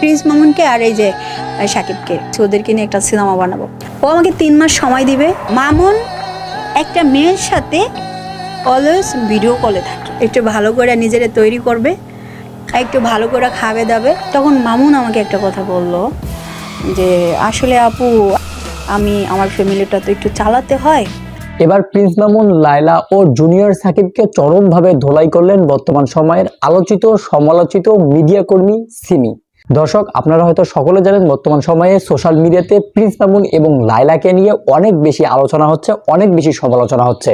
Prince মামুনকে আর এই যে সাকিবকে। ওদেরকে নিয়ে একটা সিনেমা বানাবো। ও আমাকে তিন মাস সময় দিবে। মামুন একটা মেয়ের সাথে অলওয়েজ ভিডিও কলে থাকে। একটু ভালো করে নিজেরে তৈরি করবে, একটু ভালো করে খাবে দাবে। তখন মামুন আমাকে একটা কথা বলল যে, আসলে আপু, আমি আমার ফ্যামিলিটা তো একটু চালাতে হয়। এবার প্রিন্স মামুন, লায়লা ও জুনিয়র সাকিবকে চরমভাবে ধোলাই করলেন বর্তমান সময়ের আলোচিত, সমালোচিত মিডিয়া কর্মী সিমি। দর্শক, আপনারা হয়তো সকলে জানেন বর্তমান সময়ে সোশ্যাল মিডিয়াতে প্রিন্স মামুন এবং লায়লাকে নিয়ে অনেক বেশি আলোচনা হচ্ছে, অনেক বেশি সমালোচনা হচ্ছে।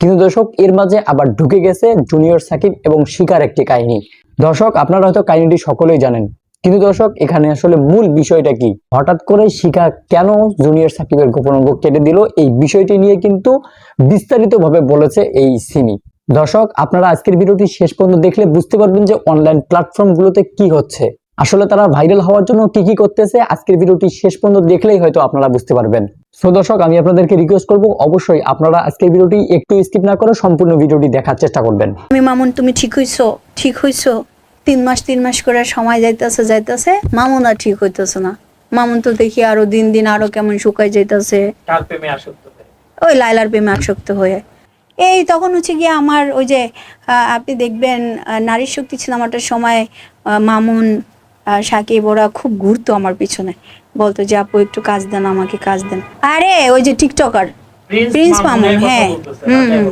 কিন্তু দর্শক, এর মাঝে আবার ঢুকে গেছে জুনিয়র সাকিব এবং শিকার একটি কাহিনী। দর্শক, আপনারা হয়তো কাহিনীটি সকলেই জানেন। কিন্তু দর্শক, এখানে আসলে মূল বিষয়টা কি? হঠাৎ করে শিখা কেন জুনিয়র সাকিবের গোপন অঙ্গ কেটে দিল? এই বিষয়টি নিয়ে কিন্তু বিস্তারিতভাবে বলেছে এই সিমি। দর্শক, আপনারা আজকের ভিডিওটি শেষ পর্যন্ত দেখলে বুঝতে পারবেন যে অনলাইন প্ল্যাটফর্মগুলোতে কি হচ্ছে। আসলে তারা ভাইরাল হওয়ার জন্য কি কি করতেছে আজকের ভিডিওটি শেষ পর্যন্ত দেখলেই হয়তো আপনারা বুঝতে পারবেন। সো দর্শক আমি আপনাদেরকে রিকোয়েস্ট করব অবশ্যই আপনারা আজকের ভিডিওটি একটু স্কিপ না করে সম্পূর্ণ ভিডিওটি দেখার চেষ্টা করবেন। আমি মামুন তুমি ঠিক হইছো? ঠিক হইছো? তিন মাস তিন মাস করে সময় যাইতেছে যাইতেছে মামুন আর ঠিক হইতেছে না। মামুন তো দেখি আরও দিন দিন আরও কেমন শুকাই যাইতেছে। কার প্রেমে আসক্ত হয়ে। ওই লাইলার প্রেমে আসক্ত হয়ে। এই তখন হচ্ছে গিয়ে আমার ওই যে আহ, আপনি দেখবেন আহ, নারী শক্তি সিনেমাটার সময় আহ, মামুন সাকিব ওরা খুব ঘুরতো আমার পিছনে। বলতো যে আপু একটু কাজ দেন আমাকে কাজ দেন। আরে ওই যে টিকটকার প্রিন্স মামুন, হ্যাঁ। হুম।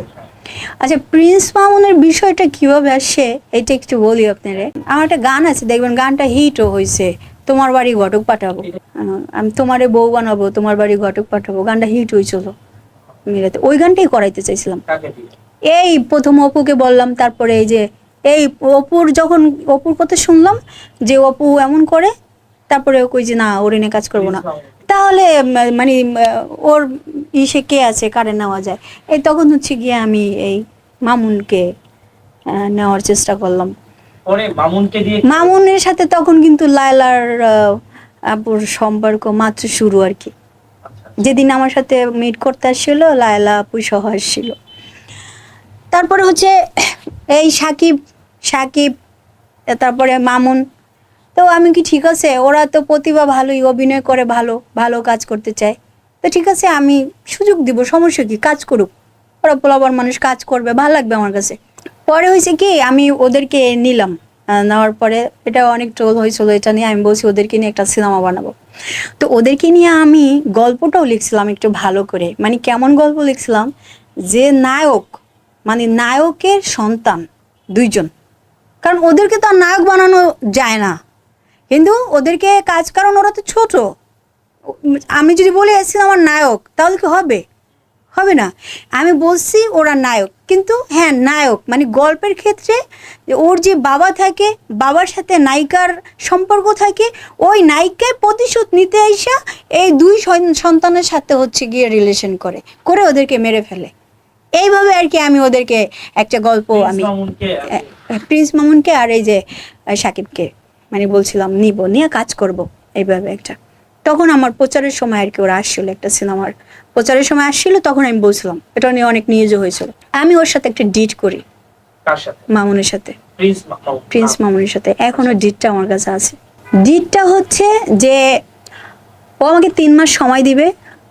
আচ্ছা প্রিন্স মামুনের বিষয়টা কীভাবে আসে এটা একটু বলি আপনারে। আমার একটা গান আছে দেখবেন গানটা হিটও হয়েছে তোমার বাড়ি ঘটক পাঠাবো। আমি তোমারে বউ বানাবো তোমার বাড়ি ঘটক পাঠাবো। গানটা হিট হয়েছিল মিলাতে ওই গানটাই করাইতে চাইছিলাম। এই প্রথম অপুকে বললাম তারপরে এই যে এই অপুর যখন অপুর কথা শুনলাম যে অপু এমন করে তারপরে ও কই যে না ওর এনে কাজ করব না। তাহলে মানে ওর ইসে কে আছে কারে নেওয়া যায়? এই তখন হচ্ছে গিয়ে আমি এই মামুনকে নেওয়ার চেষ্টা করলাম। মামুনের সাথে তখন কিন্তু লায়লার আপুর সম্পর্ক মাত্র শুরু আর কি। আচ্ছা, যেদিন আমার সাথে মিট করতে আসছিল লায়লা আপু সহ আসছিল। তারপরে হচ্ছে এই সাকিব সাকিব, তারপরে মামুন। তো আমি কি ঠিক আছে? ওরা তো প্রতিভা ভালোই, অভিনয় করে ভালো ভালো কাজ করতে চায়। তো ঠিক আছে, আমি সুযোগ দিব, সমস্যা কি? কাজ করুক। ওরা পোলাবার মানুষ, কাজ করবে, ভালো লাগবে আমার কাছে। পরে হয়েছে কি, আমি ওদেরকে নিলাম। নেওয়ার পরে এটা অনেক ট্রোল হয়েছিল, এটা নিয়ে আমি বলছি, ওদেরকে নিয়ে একটা সিনেমা বানাবো। তো ওদেরকে নিয়ে আমি গল্পটাও লিখছিলাম একটু ভালো করে। মানে কেমন গল্প লিখছিলাম? যে নায়ক মানে নায়কের সন্তান দুইজন। কারণ ওদেরকে তো আর নায়ক বানানো যায় না। কিন্তু ওদেরকে কাজ কারণ ওরা তো ছোট। আমি যদি বলে এসেছি আমার নায়ক, তাহলে কি হবে? হবে না। আমি বলছি ওরা নায়ক, কিন্তু হ্যাঁ নায়ক। মানে গল্পের ক্ষেত্রে ওর যে বাবা থাকে, বাবার সাথে নায়িকার সম্পর্ক থাকে, ওই নায়িকায় প্রতিশোধ নিতে আইসা এই দুই সন- সন্তানের সাথে হচ্ছে গিয়ে রিলেশন করে করে ওদেরকে মেরে ফেলে। এইভাবে আর কি আমি ওদেরকে একটা গল্প আমি প্রিন্স মামুনকে আর এই যে সাকিবকে মানে বলছিলাম নিব নিয়ে কাজ করব। এইভাবে একটা। তখন আমার প্রচারের সময় আর কি ওরা আসছিল একটা সিনেমার। প্রচারের সময় আসছিল তখন আমি বলছিলাম এটা নিয়ে অনেক নিউজ হয়েছিল। আমি ওর সাথে একটা ডিট করি। মামুনের সাথে। প্রিন্স প্রিন্স মামুনের সাথে। এখনও ডিটটা আমার কাছে আছে। ডিটটা হচ্ছে যে ও আমাকে তিন মাস সময় দিবে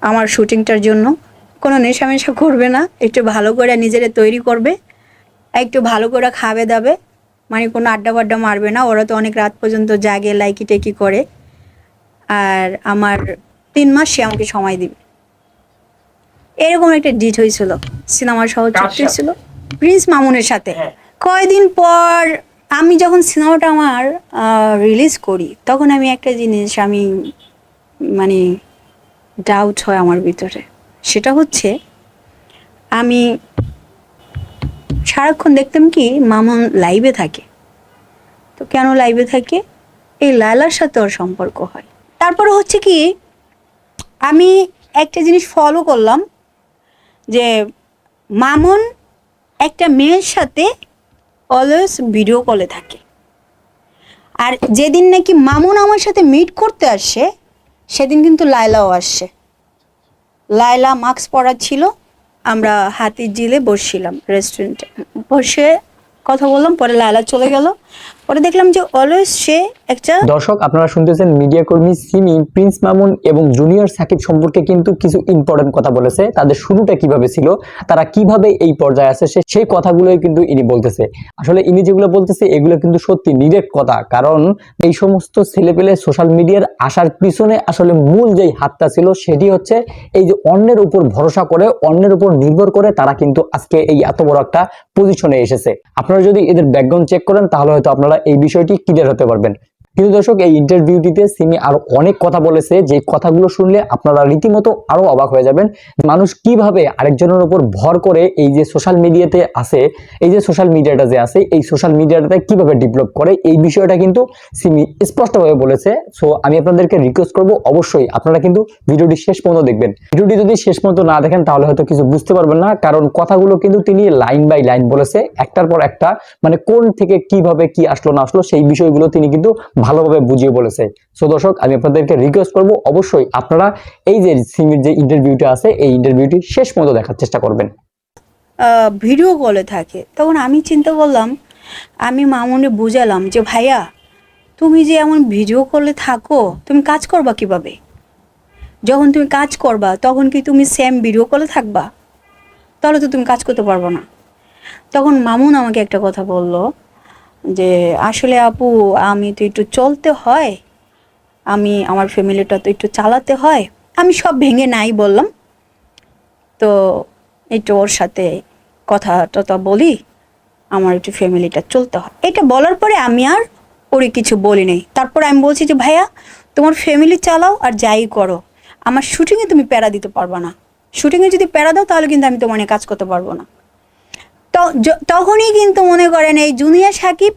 আমার শুটিংটার জন্য। কোনো নেশা মেশা করবে না একটু ভালো করে নিজেরে তৈরি করবে একটু ভালো করে খাবে দাবে মানে কোনো আড্ডা বাড্ডা মারবে না ওরা তো অনেক রাত পর্যন্ত জাগে লাইকি টেকি করে আর আমার তিন মাস সে আমাকে সময় দিবে এরকম একটা ডিট হয়েছিল সিনেমার সহ চুক্তি? ছিল প্রিন্স মামুনের সাথে হ্যাঁ। কয়দিন পর আমি যখন সিনেমাটা আমার রিলিজ করি তখন আমি একটা জিনিস আমি মানে ডাউট হয় আমার ভিতরে সেটা হচ্ছে, আমি সারাক্ষণ দেখতাম কি মামুন লাইভে থাকে। তো কেন লাইভে থাকে? এই লায়লার সাথে ওর সম্পর্ক হয়। তারপরে হচ্ছে কি, আমি একটা জিনিস ফলো করলাম, যে মামুন একটা মেয়ের সাথে অলওয়েজ ভিডিও কলে থাকে। আর যেদিন নাকি মামুন আমার সাথে মিট করতে আসে, সেদিন কিন্তু লায়লাও আসছে লায়লা মাস্ক পরা ছিল, আমরা হাতির জিলে বসছিলাম রেস্টুরেন্টে বসে কথা বললাম, পরে লায়লা চলে গেল। পরে দেখলাম যে অলওয়েজ সে দর্শক, আপনারা শুনতেছেন মিডিয়া কর্মী সিমি, প্রিন্স মামুন এবং জুনিয়র সাকিব সম্পর্কে কিন্তু কিছু ইম্পর্টেন্ট কথা বলেছে। তাদের শুরুটা কীভাবে ছিল, তারা কীভাবে এই পর্যায়ে সে- সেই কথাগুলোই কিন্তু ইনি বলতেছে। আসলে ইনি যেগুলো বলতেছে, এগুলো কিন্তু সত্যি নিরেট কথা। কারণ এই সমস্ত ছেলেপেলে সোশ্যাল মিডিয়ার আসার পিছনে আসলে মূল যেই হাতটা ছিল, সেটি হচ্ছে এই যে অন্যের উপর ভরসা করে, অন্যের উপর নির্ভর করে তারা কিন্তু আজকে এই এত বড় একটা পজিশনে এসেছে। আপনারা যদি এদের ব্যাকগ্রাউন্ড চেক করেন, তাহলে হয়তো আপনারা এই বিষয়টি ক্লিয়ার হতে পারবেন। কিন্তু দর্শক, এই ইন্টারভিউটিতে সিমি আরও অনেক কথা বলেছে। যে কথাগুলো শুনলে আপনারা রীতিমতো আরও অবাক হয়ে যাবেন মানুষ কীভাবে আরেকজনের উপর ভর করে এই যে সোশ্যাল মিডিয়াতে আছে এই যে সোশ্যাল মিডিয়াটা যে আছে এই সোশ্যাল মিডিয়াটাতে কীভাবে ডেভেলপ করে, এই বিষয়টা কিন্তু সিমি স্পষ্টভাবে বলেছে। সো আমি আপনাদেরকে রিকোয়েস্ট করব, অবশ্যই আপনারা কিন্তু ভিডিওটি শেষ পর্যন্ত দেখবেন। ভিডিওটি যদি শেষ পর্যন্ত না দেখেন, তাহলে হয়তো কিছু বুঝতে পারবেন না, কারণ কথাগুলো কিন্তু তিনি লাইন বাই লাইন বলেছে। একটার পর একটা মানে কোন থেকে কীভাবে কি আসলো না আসলো, সেই বিষয়গুলো তিনি কিন্তু ভালোভাবে বুঝিয়ে বলেছে। সো দর্শক, আমি আপনাদেরকে রিকোয়েস্ট করব, অবশ্যই আপনারা এই যে সিমির যে ইন্টারভিউটা আছে, এই ইন্টারভিউটি শেষ পর্যন্ত দেখার চেষ্টা করবেন। ভিডিও কলে থাকে। তখন আমি চিন্তা করলাম, আমি মামুনে বুঝালাম যে, ভাইয়া, তুমি যে এমন ভিডিও কলে থাকো, তুমি কাজ করবা কীভাবে? যখন তুমি কাজ করবা, তখন কি তুমি সেম ভিডিও কলে থাকবা? তাহলে তো তুমি কাজ করতে পারব না। তখন মামুন আমাকে একটা কথা বলল যে আসলে আপু, আমি তো একটু চলতে হয়। আমি, আমার ফ্যামিলিটা তো একটু চালাতে হয়। আমি সব ভেঙে নাই বললাম। তো একটু ওর সাথে কথা টথা বলি, আমার একটু ফ্যামিলিটা চলতে হয়। এটা বলার পরে আমি আর ওরে কিছু বলি নাই। তারপরে আমি বলছি যে, ভাইয়া, তোমার ফ্যামিলি চালাও আর যাই করো। আমার শুটিংয়ে তুমি প্যারা দিতে পারবে না। শুটিংয়ে যদি প্যারা দাও, তাহলে কিন্তু আমি তোমার নিয়ে কাজ করতে পারব না। তো তখনই কিন্তু মনে করেন এই জুনিয়র সাকিব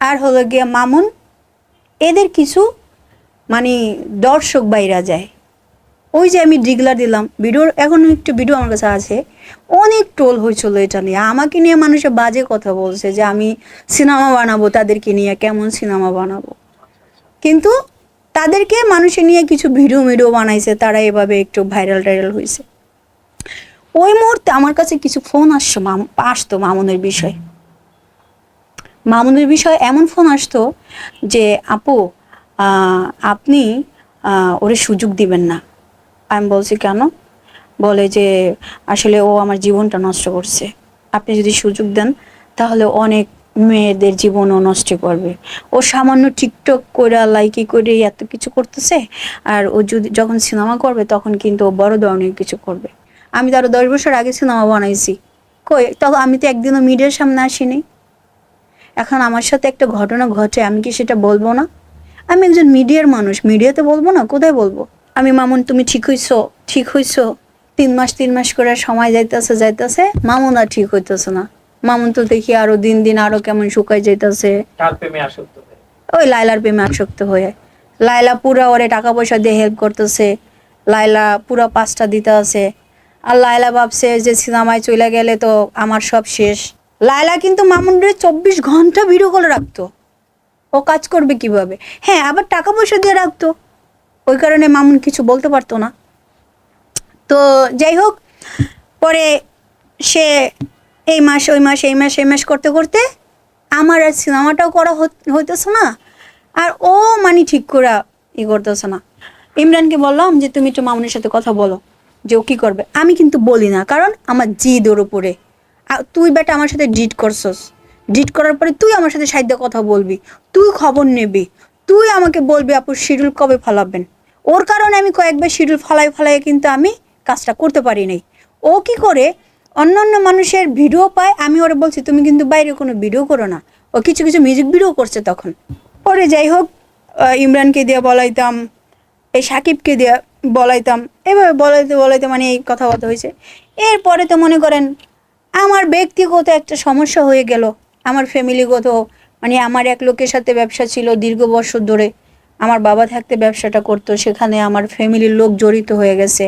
আর হলো গিয়ে মামুন, এদের কিছু মানে দর্শক বাইরা যায়। ওই যে আমি ডিগলার দিলাম ভিডিওর এখন একটু ভিডিও আমার কাছে আছে। অনেক টোল হয়েছিল এটা নিয়ে। আমাকে নিয়ে মানুষে বাজে কথা বলছে যে আমি সিনেমা বানাবো, তাদেরকে নিয়ে কেমন সিনেমা বানাবো। কিন্তু তাদেরকে মানুষে নিয়ে কিছু ভিডিও ভিডিও বানাইছে, তারা এভাবে একটু ভাইরাল টাইরাল হয়েছে ওই মুহূর্তে আমার কাছে কিছু ফোন আসতো আসতো মামুনের বিষয়ে। মামুনের বিষয়ে এমন ফোন আসতো যে, আপু আপনি ওরে সুযোগ দিবেন না। আমি বলছি, কেন? বলে যে, আসলে ও আমার জীবনটা নষ্ট করছে। আপনি যদি সুযোগ দেন, তাহলে অনেক মেয়েদের জীবনও নষ্ট করবে। ও সামান্য টিকটক করে লাইকি করে এত কিছু করতেছে, আর ও যদি, যখন সিনেমা করবে, তখন কিন্তু ও বড় ধরনের কিছু করবে। আমি তো আরও দশ বছর আগে সিনেমা বানাইছি। কই তখন আমি তো একদিনও মিডিয়ার সামনে আসিনি। এখন আমার সাথে একটা ঘটনা ঘটে আমি কি সেটা বলব না? আমি একজন মিডিয়ার মানুষ মিডিয়াতে বলব না কোথায় বলব? আমি মামুন তুমি ঠিক হইছো? ঠিক হইছো? তিন মাস তিন মাস করে সময় যাইতেছে যাইতেছে মামুন আর ঠিক হইতেছে না। মামুন তো দেখি আরও দিন দিন আরও কেমন শুকাই যাইতেছে। ওই লাইলার প্রেমে আসক্ত হয়ে। লাইলা পুরা ওরে টাকা পয়সা দিয়ে হেল্প করতেছে। লাইলা পুরা পাঁচটা দিতে আছে। আর লাইলা ভাবছে যে সিনেমায় চলে গেলে তো আমার সব শেষ। লাইলা কিন্তু মামুনরে চব্বিশ ঘণ্টা ভিডিও কলে রাখতো। ও কাজ করবে কীভাবে? হ্যাঁ আবার টাকা পয়সা দিয়ে রাখতো। ওই কারণে মামুন কিছু বলতে পারতো না। তো যাই হোক, পরে সে এই মাস, ওই মাস, এই মাস এই মাস করতে করতে আমার আর সিনেমাটাও করা হইতেছে না। আর ও মানে ঠিক করে ই করতেছে না। ইমরানকে বললাম যে, তুমি একটু মামুনের সাথে কথা বলো। যে ও কী করবে? আমি কিন্তু বলি না, কারণ আমার জিদ ওর উপরে তুই বেটা আমার সাথে ডিট করছস। ডিট করার পরে তুই আমার সাথে সাহিত্য কথা বলবি। তুই খবর নেবি। তুই আমাকে বলবি, আপু, শিডিউল কবে ফালাবেন? ওর কারণে আমি কয়েকবার শিডিউল ফালাই ফালাই কিন্তু আমি কাজটা করতে পারি নাই। ও কি করে? অন্য অন্য মানুষের ভিডিও পায়, আমি ওরে বলছি, তুমি কিন্তু বাইরে কোনো ভিডিও করো না। ও কিছু কিছু মিউজিক ভিডিও করছে তখন। পরে যাই হোক ইমরানকে দিয়ে বলাইতাম, এই সাকিবকে দিয়ে বলাইতাম। এভাবে বলাইতে বলাইতে মানে এই কথাবার্তা হয়েছে। এরপরে তো মনে করেন, আমার ব্যক্তিগত একটা সমস্যা হয়ে গেল। আমার ফ্যামিলিগত মানে আমার এক লোকের সাথে ব্যবসা ছিল দীর্ঘ বছর ধরে। আমার বাবা থাকতে ব্যবসাটা করতো, সেখানে আমার ফ্যামিলির লোক জড়িত হয়ে গেছে।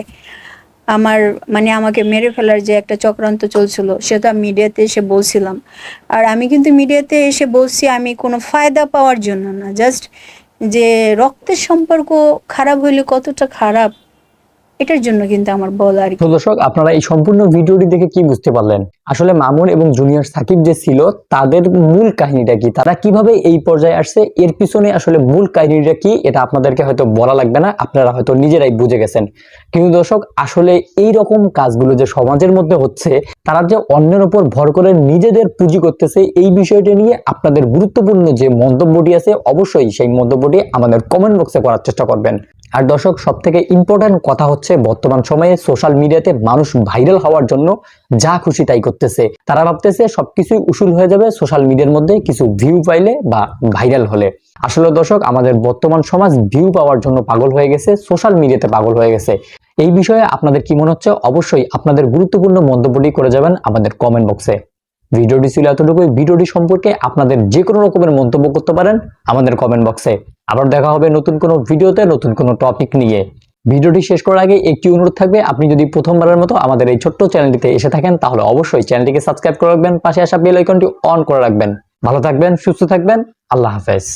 আমার মানে আমাকে মেরে ফেলার যে একটা চক্রান্ত চলছিল, সেটা মিডিয়াতে এসে বলছিলাম। আর আমি কিন্তু মিডিয়াতে এসে বলছি, আমি কোনো ফায়দা পাওয়ার জন্য না, জাস্ট যে রক্তের সম্পর্ক খারাপ হইলে কতটা খারাপ এটার জন্য কিন্তু আমার বলা আর দর্শক, আপনারা এই সম্পূর্ণ ভিডিওটি দেখে কি বুঝতে পারলেন? আসলে মামুন এবং জুনিয়র সাকিব যে ছিল, তাদের মূল কাহিনীটা কি? তারা কীভাবে এই পর্যায়ে আসছে? এর পিছনে আসলে মূল কাহিনীটা কি? এটা আপনাদেরকে হয়তো বলা লাগবে না, আপনারা হয়তো নিজেরাই বুঝে গেছেন। কিন্তু দর্শক, আসলে এই রকম কাজগুলো যে সমাজের মধ্যে হচ্ছে, তারা যে অন্যের উপর ভর করে নিজেদের পুঁজি করতেছে, এই বিষয়টি নিয়ে আপনাদের গুরুত্বপূর্ণ যে মন্তব্যটি আছে, অবশ্যই সেই মন্তব্যটি আমাদের কমেন্ট বক্সে করার চেষ্টা করবেন। আর দর্শক সব থেকে ইম্পর্টেন্ট কথা হচ্ছে বর্তমান সময়ে সোশ্যাল মিডিয়াতে মানুষ ভাইরাল হওয়ার জন্য যা খুশি তাই করতেছে। তারা ভাবতেছে সবকিছুই উসুল হয়ে যাবে সোশ্যাল মিডিয়ার মধ্যে কিছু ভিউ পাইলে বা ভাইরাল হলে। আসলে দর্শক, আমাদের বর্তমান সমাজ ভিউ পাওয়ার জন্য পাগল হয়ে গেছে সোশ্যাল মিডিয়াতে পাগল হয়ে গেছে। এই বিষয়ে আপনাদের কি মনে হচ্ছে? অবশ্যই আপনাদের গুরুত্বপূর্ণ মন্তব্যটি করে যাবেন আমাদের কমেন্ট বক্সে ভিডিওটি ছিল এতটুকুই। ভিডিওটি সম্পর্কে আপনাদের যে কোনো রকমের মন্তব্য করতে পারেন আমাদের কমেন্ট বক্সে আবার দেখা হবে নতুন কোনো ভিডিওতে নতুন কোনো টপিক নিয়ে। ভিডিওটি শেষ করার আগে একটি অনুরোধ থাকবে, আপনি যদি প্রথমবারের মতো আমাদের এই ছোট্ট চ্যানেলটিতে এসে থাকেন, তাহলে অবশ্যই চ্যানেলটিকে সাবস্ক্রাইব করে রাখবেন, পাশে আসা বেল আইকনটি অন করে রাখবেন। ভালো থাকবেন, সুস্থ থাকবেন, আল্লাহ হাফেজ।